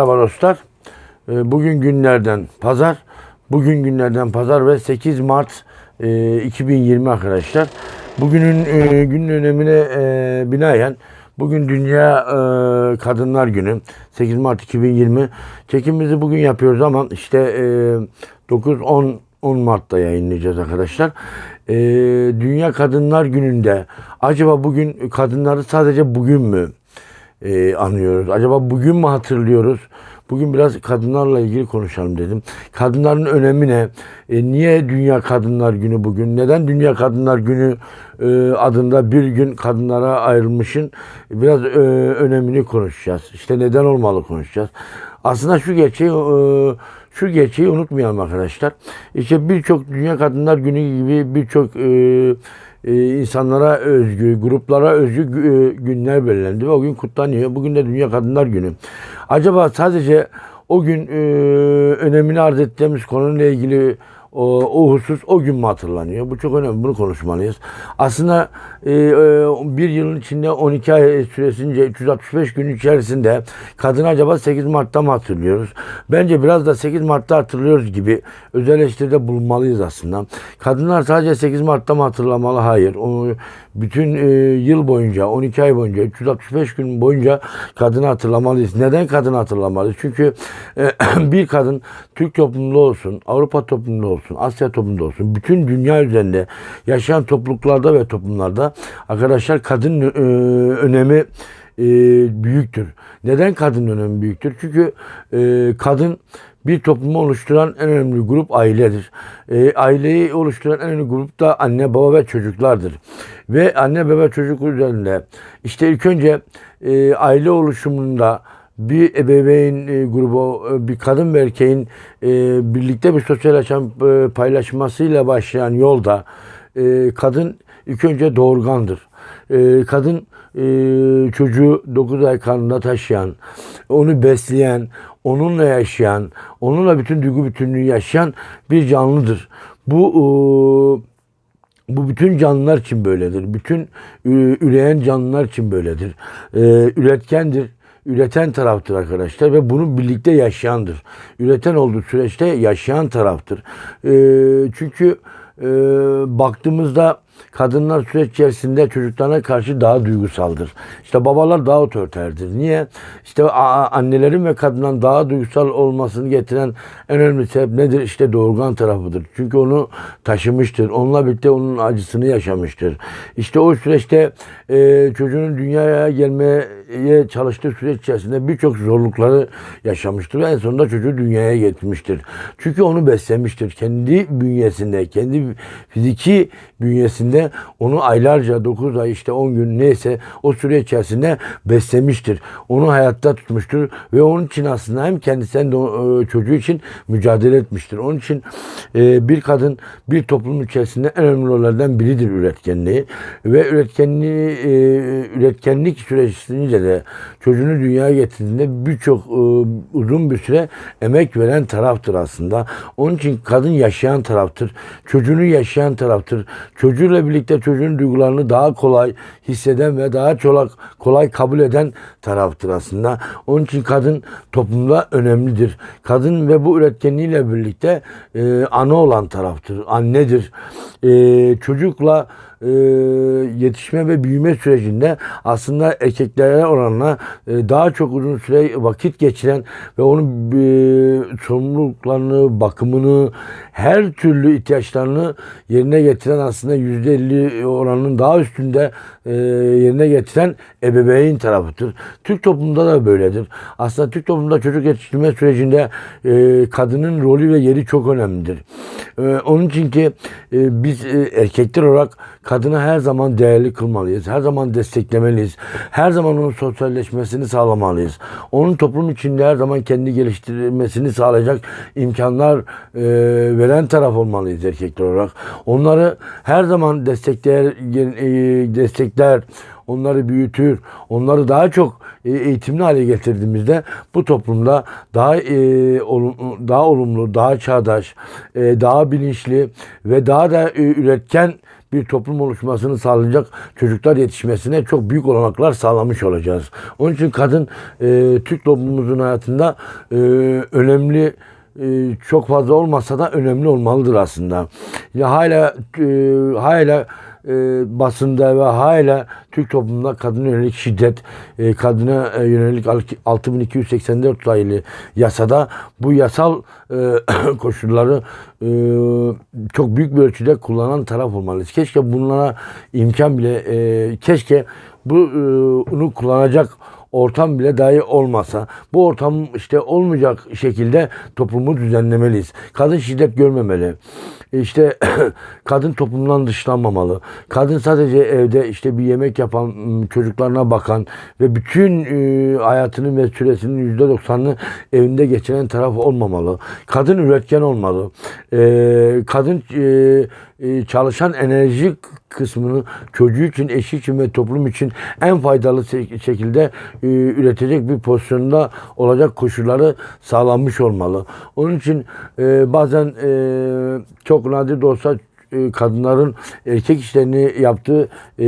Merhaba dostlar. Ee, Bugün günlerden pazar. Bugün günlerden pazar ve 8 Mart e, 2020 arkadaşlar. Bugünün e, günün önemine e, binaen bugün Dünya e, Kadınlar Günü 8 Mart 2020. Çekimimizi bugün yapıyoruz ama işte e, 9-10 10 Mart'ta yayınlayacağız arkadaşlar. E, Dünya Kadınlar Günü'nde acaba bugün kadınları sadece bugün mü e, anıyoruz? Acaba bugün mü hatırlıyoruz? Bugün biraz kadınlarla ilgili konuşalım dedim. Kadınların önemi ne? E, niye Dünya Kadınlar Günü bugün? Neden Dünya Kadınlar Günü e, adında bir gün kadınlara ayrılmışın biraz e, önemini konuşacağız. İşte neden olmalı konuşacağız. Aslında şu gerçeği e, şu gerçeği unutmayalım arkadaşlar. İşte birçok Dünya Kadınlar Günü gibi birçok e, e, insanlara özgü, gruplara özgü gü- e, günler belirlendi ve o gün kutlanıyor. Bugün de Dünya Kadınlar Günü. Acaba sadece o gün e, önemini arz ettiğimiz konuyla ilgili o, o husus o gün mü hatırlanıyor? Bu çok önemli. Bunu konuşmalıyız. Aslında e, e, bir yılın içinde 12 ay süresince 365 gün içerisinde kadını acaba 8 Mart'ta mı hatırlıyoruz? Bence biraz da 8 Mart'ta hatırlıyoruz gibi özel eleştiride bulunmalıyız aslında. Kadınlar sadece 8 Mart'ta mı hatırlamalı? Hayır. O, bütün e, yıl boyunca 12 ay boyunca 365 gün boyunca kadını hatırlamalıyız. Neden kadını hatırlamalıyız? Çünkü e, bir kadın Türk toplumunda olsun, Avrupa toplumunda olsun, Asya toplumunda olsun, bütün dünya üzerinde yaşayan topluluklarda ve toplumlarda arkadaşlar kadın e, önemi e, büyüktür. Neden kadın önemi büyüktür? Çünkü e, kadın bir toplumu oluşturan en önemli grup ailedir. E, aileyi oluşturan en önemli grup da anne, baba ve çocuklardır. Ve anne, baba, çocuk üzerinde işte ilk önce e, aile oluşumunda bir ebeveyn e, grubu, e, bir kadın ve erkeğin e, birlikte bir sosyal yaşam paylaşmasıyla başlayan yolda kadın ilk önce doğurgandır. Kadın çocuğu 9 ay karnında taşıyan, onu besleyen, onunla yaşayan, onunla bütün duygu bütünlüğü yaşayan bir canlıdır. Bu bu bütün canlılar için böyledir. Bütün üreyen canlılar için böyledir. Üretkendir. Üreten taraftır arkadaşlar ve bunu birlikte yaşayandır. Üreten olduğu süreçte yaşayan taraftır. Ee, çünkü e, baktığımızda kadınlar süreç içerisinde çocuklarına karşı daha duygusaldır. İşte babalar daha otoriterdir. Niye? İşte annelerin ve kadınların daha duygusal olmasını getiren en önemli sebep nedir? İşte doğurgan tarafıdır. Çünkü onu taşımıştır. Onunla birlikte onun acısını yaşamıştır. İşte o süreçte e, çocuğun dünyaya gelmeye çalıştığı süreç içerisinde birçok zorlukları yaşamıştır. Ve en sonunda çocuğu dünyaya getirmiştir. Çünkü onu beslemiştir. Kendi bünyesinde, kendi fiziki bünyesinde onu aylarca 9 ay işte 10 gün neyse o süre içerisinde beslemiştir. Onu hayatta tutmuştur ve onun için aslında hem kendisi hem de e, çocuğu için mücadele etmiştir. Onun için e, bir kadın bir toplum içerisinde en önemli rollerden biridir üretkenliği ve üretkenliği e, üretkenlik sürecince de çocuğunu dünyaya getirdiğinde birçok uzun bir süre emek veren taraftır aslında. Onun için kadın yaşayan taraftır. Çocuğunu yaşayan taraftır. Çocuğuyla birlikte çocuğun duygularını daha kolay hisseden ve daha kolay, kolay kabul eden taraftır aslında. Onun için kadın toplumda önemlidir. Kadın ve bu üretkenliğiyle birlikte e, ana olan taraftır. Annedir. E, çocukla e, yetişme ve büyüme sürecinde aslında erkeklere oranla e, daha çok uzun süre vakit geçiren ve onun e, sorumluluklarını, bakımını, her türlü ihtiyaçlarını yerine getiren aslında yüzde elli oranının daha üstünde e, yerine getiren ebeveyn tarafıdır. Türk toplumunda da böyledir. Aslında Türk toplumunda çocuk yetiştirme sürecinde kadının rolü ve yeri çok önemlidir. Onun için ki biz e, erkekler olarak kadını her zaman değerli kılmalıyız. Her zaman desteklemeliyiz. Her zaman onun sosyalleşmesini sağlamalıyız. Onun toplum içinde her zaman kendi geliştirmesini sağlayacak imkanlar e, veren taraf olmalıyız erkekler olarak. Onları her zaman destekler, e, destekler onları büyütür, onları daha çok e, eğitimli hale getirdiğimizde bu toplumda daha e, olum- daha olumlu, daha çağdaş, e, daha bilinçli ve daha da e, üretken bir toplum oluşmasını sağlayacak çocuklar yetişmesine çok büyük olanaklar sağlamış olacağız. Onun için kadın e, Türk toplumumuzun hayatında e, önemli e, çok fazla olmasa da önemli olmalıdır aslında. Ya hala e, hala e, basında ve hala Türk toplumunda kadına yönelik şiddet, e, kadına e, yönelik 6284 sayılı yasada bu yasal e, koşulları e, çok büyük bir ölçüde kullanan taraf olmalıyız. Keşke bunlara imkan bile, e, keşke bu e, bunu kullanacak ortam bile dahi olmasa bu ortam işte olmayacak şekilde toplumu düzenlemeliyiz. Kadın şiddet görmemeli. İşte kadın toplumdan dışlanmamalı. Kadın sadece evde işte bir yemek yapan, çocuklarına bakan ve bütün e, hayatının ve süresinin %90'ını evinde geçiren taraf olmamalı. Kadın üretken olmalı. E, kadın e, e, çalışan enerji kısmını çocuğu için, eşi için ve toplum için en faydalı şekilde e, üretecek bir pozisyonda olacak koşulları sağlanmış olmalı. Onun için e, bazen e, çok nadir de olsa e, kadınların erkek işlerini yaptığı e,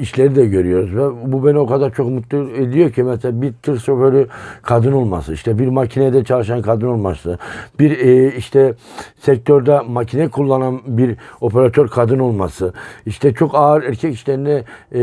işleri de görüyoruz ve bu beni o kadar çok mutlu ediyor ki mesela bir tır şoförü kadın olması, işte bir makinede çalışan kadın olması, bir e, işte sektörde makine kullanan bir operatör kadın olması, işte çok ağır erkek işlerinde e,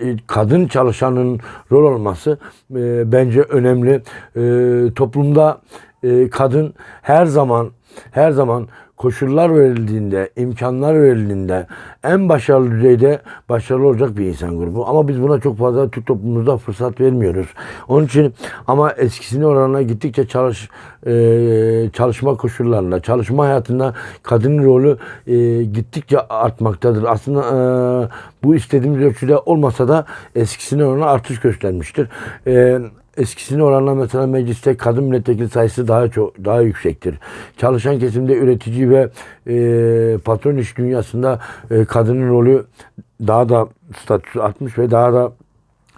e, kadın çalışanın rol olması e, bence önemli. E, toplumda e, kadın her zaman her zaman koşullar verildiğinde, imkanlar verildiğinde en başarılı düzeyde başarılı olacak bir insan grubu. Ama biz buna çok fazla Türk toplumumuzda fırsat vermiyoruz. Onun için ama eskisine oranına gittikçe çalış e, çalışma koşullarında, çalışma hayatında kadının rolü e, gittikçe artmaktadır. Aslında e, bu istediğimiz ölçüde olmasa da eskisine oranla artış göstermiştir. Eskisine oranla mesela mecliste kadın milletvekili sayısı daha çok daha yüksektir. Çalışan kesimde üretici ve e, patron iş dünyasında e, kadının rolü daha da statüsü artmış ve daha da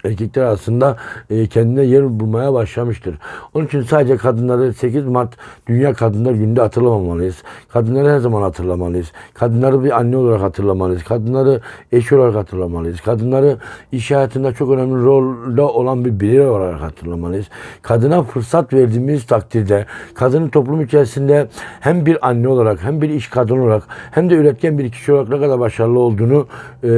erkekler arasında e, kendine yer bulmaya başlamıştır. Onun için sadece kadınları 8 Mart Dünya Kadınlar Günü'nde hatırlamamalıyız. Kadınları her zaman hatırlamalıyız. Kadınları bir anne olarak hatırlamalıyız. Kadınları eş olarak hatırlamalıyız. Kadınları iş hayatında çok önemli rolde olan bir birey olarak hatırlamalıyız. Kadına fırsat verdiğimiz takdirde kadının toplum içerisinde hem bir anne olarak hem bir iş kadını olarak hem de üretken bir kişi olarak ne kadar başarılı olduğunu e,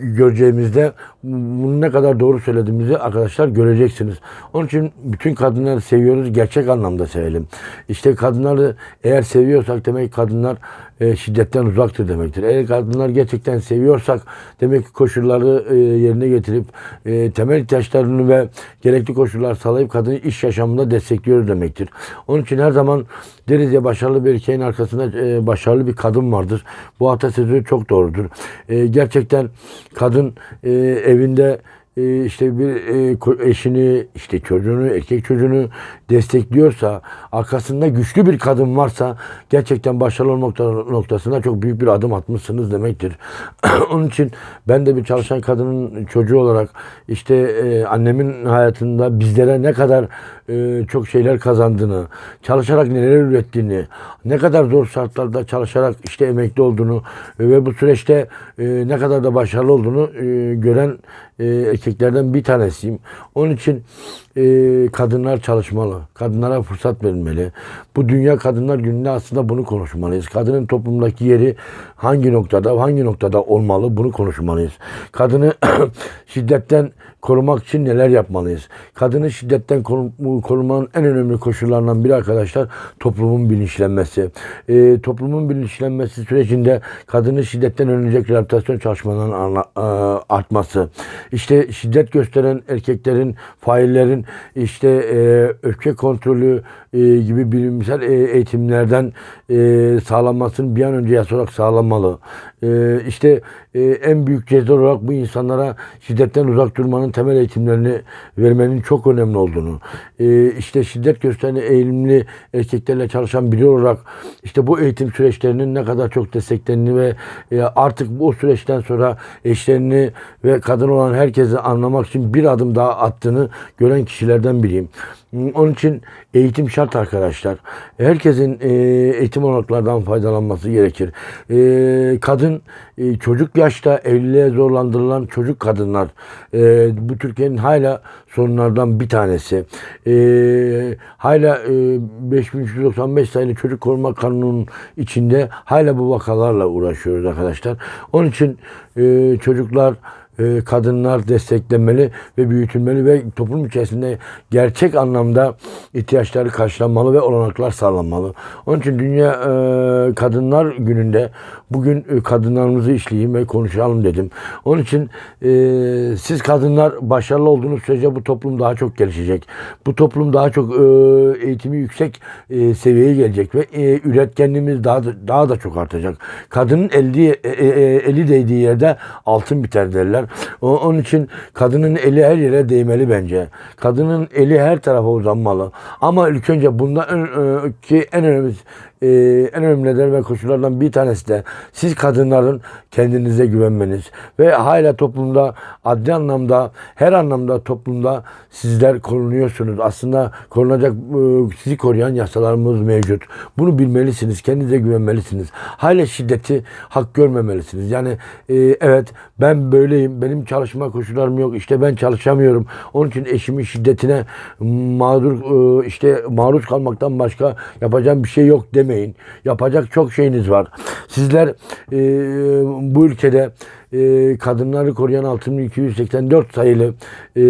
göreceğimizde bunu ne kadar doğru söylediğimizi arkadaşlar göreceksiniz. Onun için bütün kadınları seviyoruz. Gerçek anlamda sevelim. İşte kadınları eğer seviyorsak demek kadınlar e, şiddetten uzaktır demektir. Eğer kadınlar gerçekten seviyorsak demek ki koşulları e, yerine getirip e, temel ihtiyaçlarını ve gerekli koşullar sağlayıp kadını iş yaşamında destekliyoruz demektir. Onun için her zaman deriz ya başarılı bir erkeğin arkasında e, başarılı bir kadın vardır. Bu atasözü çok doğrudur. E, gerçekten kadın e, evinde işte bir e, eşini, işte çocuğunu, erkek çocuğunu destekliyorsa, arkasında güçlü bir kadın varsa gerçekten başarılı nokta- noktasında çok büyük bir adım atmışsınız demektir. Onun için ben de bir çalışan kadının çocuğu olarak işte e, annemin hayatında bizlere ne kadar e, çok şeyler kazandığını, çalışarak neler ürettiğini, ne kadar zor şartlarda çalışarak işte emekli olduğunu ve bu süreçte ne kadar da başarılı olduğunu gören e, erkeklerden bir tanesiyim. Onun için e, kadınlar çalışmalı. Kadınlara fırsat verilmeli. Bu Dünya Kadınlar Günü'nde aslında bunu konuşmalıyız. Kadının toplumdaki yeri hangi noktada, hangi noktada olmalı bunu konuşmalıyız. Kadını şiddetten korumak için neler yapmalıyız? Kadını şiddetten koru- korumanın en önemli koşullarından biri arkadaşlar toplumun bilinçlenmesi. E, toplumun bilinçlenmesi sürecinde kadını şiddetten önlenecek rehabilitasyon çalışmalarının e, artması. İşte şiddet gösteren erkeklerin, faillerin işte e, öfke kontrolü e, gibi bilimsel e, eğitimlerden e, sağlanmasını bir an önce yasa olarak sağlanmalı. E, işte e, en büyük ceza olarak bu insanlara şiddetten uzak durmanın temel eğitimlerini vermenin çok önemli olduğunu, e, işte şiddet gösteren eğilimli erkeklerle çalışan biri olarak işte bu eğitim süreçlerinin ne kadar çok desteklendiğini ve e, artık bu süreçten sonra eşlerini ve kadın olan herkesi anlamak için bir adım daha attığını gören kişilerden biriyim. Onun için eğitim şart arkadaşlar. Herkesin eğitim olanaklardan faydalanması gerekir. Kadın e, çocuk yaşta evliliğe zorlandırılan çocuk kadınlar e, bu Türkiye'nin hala sorunlardan bir tanesi. E, hala e, 5395 sayılı çocuk koruma kanununun içinde hala bu vakalarla uğraşıyoruz arkadaşlar. Onun için çocuklar e, kadınlar desteklenmeli ve büyütülmeli ve toplum içerisinde gerçek anlamda ihtiyaçları karşılanmalı ve olanaklar sağlanmalı. Onun için Dünya e, Kadınlar Günü'nde bugün e, kadınlarımızı işleyeyim ve konuşalım dedim. Onun için e, siz kadınlar başarılı olduğunuz sürece bu toplum daha çok gelişecek. Bu toplum daha çok eğitimi yüksek seviyeye gelecek ve e, üretkenliğimiz daha da, daha da çok artacak. Kadının eli, eli değdiği yerde altın biter derler. O, onun için kadının eli her yere değmeli bence. Kadının eli her tarafa uzanmalı. Ama ilk önce bundan ki en önemli e, en önemli neden ve koşullardan bir tanesi de siz kadınların kendinize güvenmeniz ve hala toplumda adli anlamda her anlamda toplumda sizler korunuyorsunuz. Aslında korunacak e, sizi koruyan yasalarımız mevcut. Bunu bilmelisiniz. Kendinize güvenmelisiniz. Hala şiddeti hak görmemelisiniz. Yani e, evet ben böyleyim. Benim çalışma koşullarım yok. İşte ben çalışamıyorum. Onun için eşimin şiddetine mağdur e, işte maruz kalmaktan başka yapacağım bir şey yok demeyin. Yapacak çok şeyiniz var. Sizler e, bu ülkede e, kadınları koruyan 6284 sayılı e,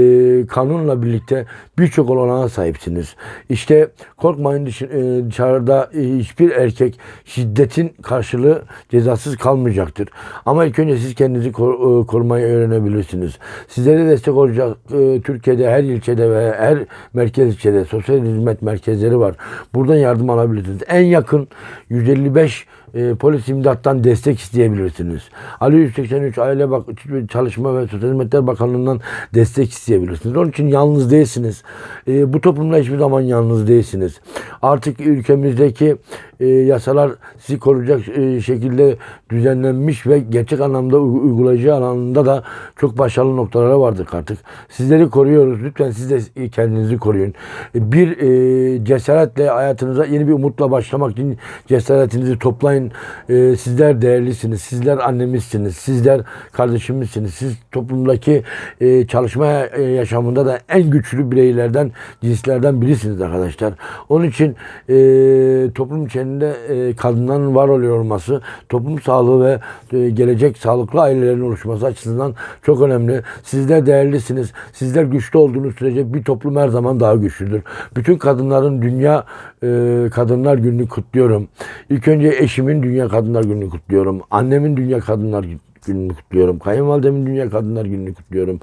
kanunla birlikte birçok olanağa sahipsiniz. İşte korkmayın dış- e, dışarıda e, hiçbir erkek şiddetin karşılığı cezasız kalmayacaktır. Ama ilk önce siz kendinizi kor- e, korumayı öğrenebilirsiniz. Sizlere destek olacak e, Türkiye'de her ilçede ve her merkez ilçede sosyal hizmet merkezleri var. Buradan yardım alabilirsiniz. En yakın 155 e, polis imdattan destek isteyebilirsiniz. Ali 183 Aile Bak Çalışma ve Sosyal Hizmetler Bakanlığı'ndan destek isteyebilirsiniz. Onun için yalnız değilsiniz. E, bu toplumda hiçbir zaman yalnız değilsiniz. Artık ülkemizdeki e, yasalar sizi koruyacak e, şekilde düzenlenmiş ve gerçek anlamda uy- uygulayıcı alanında da çok başarılı noktalara vardık artık. Sizleri koruyoruz. Lütfen siz de kendinizi koruyun. E, Bir e, cesaretle hayatınıza yeni bir umutla başlamak için cesaretinizi toplayın. E, sizler değerlisiniz. Sizler annemizsiniz. Sizler kardeşimizsiniz. Siz toplumdaki e, çalışma e, yaşamında da en güçlü bireylerden, cinslerden birisiniz arkadaşlar. Onun için e, toplum içerisinde e, kadınların var oluyor olması, toplum sağlığı ve e, gelecek sağlıklı ailelerin oluşması açısından çok önemli. Sizler değerlisiniz. Sizler güçlü olduğunuz sürece bir toplum her zaman daha güçlüdür. Bütün kadınların Dünya e, Kadınlar Günü'nü kutluyorum. İlk önce eşimin Dünya Kadınlar Günü'nü kutluyorum. Annemin Dünya Kadınlar Günü'nü kutluyorum. Kayınvalidemin Dünya Kadınlar Günü'nü kutluyorum.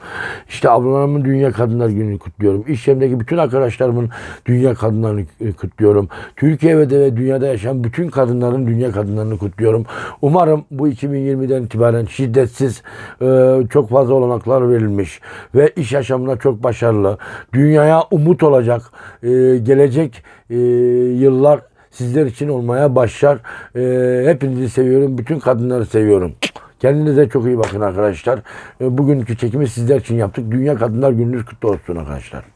İşte ablalarımın Dünya Kadınlar Günü'nü kutluyorum. İş yerimdeki bütün arkadaşlarımın Dünya Kadınlarını kutluyorum. Türkiye'de ve dünyada yaşayan bütün kadınların Dünya Kadınlarını kutluyorum. Umarım bu 2020'den itibaren şiddetsiz e, çok fazla olanaklar verilmiş ve iş yaşamına çok başarılı. Dünyaya umut olacak e, gelecek e, yıllar sizler için olmaya başlar. Hepinizi seviyorum. Bütün kadınları seviyorum. Kendinize çok iyi bakın arkadaşlar. E, Bugünkü çekimi sizler için yaptık. Dünya Kadınlar Gününüz kutlu olsun arkadaşlar.